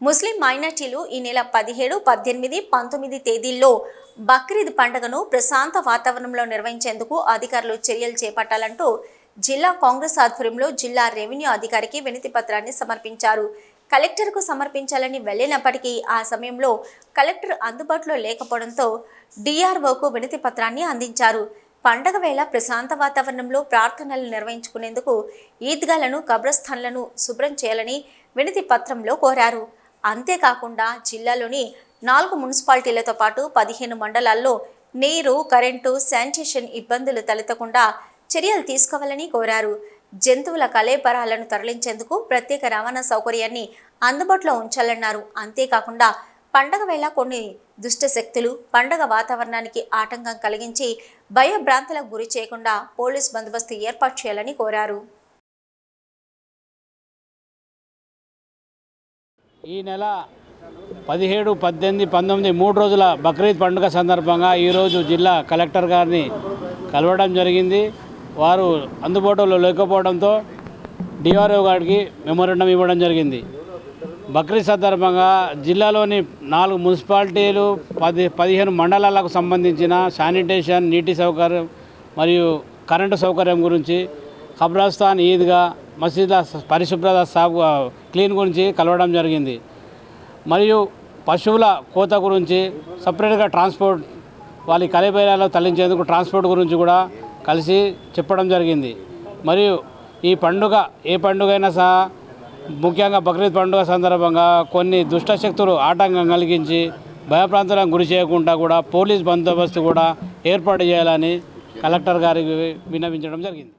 ముస్లిం మైనార్టీలు ఈ నెల పదిహేడు పద్దెనిమిది పంతొమ్మిది తేదీల్లో బక్రీద్ పండుగను ప్రశాంత వాతావరణంలో నిర్వహించేందుకు అధికారులు చర్యలు చేపట్టాలంటూ జిల్లా కాంగ్రెస్ ఆధ్వర్యంలో జిల్లా రెవెన్యూ అధికారికి వినతి పత్రాన్ని సమర్పించారు. కలెక్టర్కు సమర్పించాలని వెళ్ళినప్పటికీ ఆ సమయంలో కలెక్టర్ అందుబాటులో లేకపోవడంతో డిఆర్ఓకు వినతి పత్రాన్ని అందించారు. పండగ వేళ ప్రశాంత వాతావరణంలో ప్రార్థనలు నిర్వహించుకునేందుకు ఈద్గాలను కబ్రస్థాన్లను శుభ్రం చేయాలని వినతి పత్రంలో కోరారు. అంతేకాకుండా జిల్లాలోని నాలుగు మున్సిపాలిటీలతో పాటు పదిహేను మండలాల్లో నీరు కరెంటు శానిటేషన్ ఇబ్బందులు తలెత్తకుండా చర్యలు తీసుకోవాలని కోరారు. జంతువుల కలేపరాలను తరలించేందుకు ప్రత్యేక రవాణా సౌకర్యాన్ని అందుబాటులో ఉంచాలన్నారు. అంతేకాకుండా పండగ వేళ కొన్ని దుష్ట శక్తులు పండగ వాతావరణానికి ఆటంకం కలిగించి భయభ్రాంతులకు గురి చేయకుండా పోలీస్ బందోబస్తు ఏర్పాటు చేయాలని కోరారు. ఈ నెల పదిహేడు పద్దెనిమిది పంతొమ్మిది మూడు రోజుల బక్రీద్ పండుగ సందర్భంగా ఈరోజు జిల్లా కలెక్టర్ గారిని కలవడం జరిగింది. వారు అందుబాటులో లేకపోవడంతో డిఆర్ఓ గారికి మెమోరండం ఇవ్వడం జరిగింది. బక్రీద్ సందర్భంగా జిల్లాలోని నాలుగు మున్సిపాలిటీలు పది పదిహేను మండలాలకు సంబంధించిన శానిటేషన్ నీటి సౌకర్యం మరియు కరెంటు సౌకర్యం గురించి ఖబ్రాస్థాన్ ఈద్గా మసీద్ల పరిశుభ్రత సాగు క్లీన్ గురించి కలవడం జరిగింది. మరియు పశువుల కోత గురించి సపరేట్గా ట్రాన్స్పోర్ట్ వాళ్ళ కలేబేరాలో తరలించేందుకు ట్రాన్స్పోర్ట్ గురించి కూడా కలిసి చెప్పడం జరిగింది. మరియు ఈ పండుగ ఏ పండుగ అయినా సహా ముఖ్యంగా బక్రీద్ పండుగ సందర్భంగా కొన్ని దుష్టశక్తులు ఆటంకం కలిగించి భయప్రాంతాలకు గురి చేయకుండా కూడా పోలీస్ బందోబస్తు కూడా ఏర్పాటు చేయాలని కలెక్టర్ గారికి విన్నవించడం జరిగింది.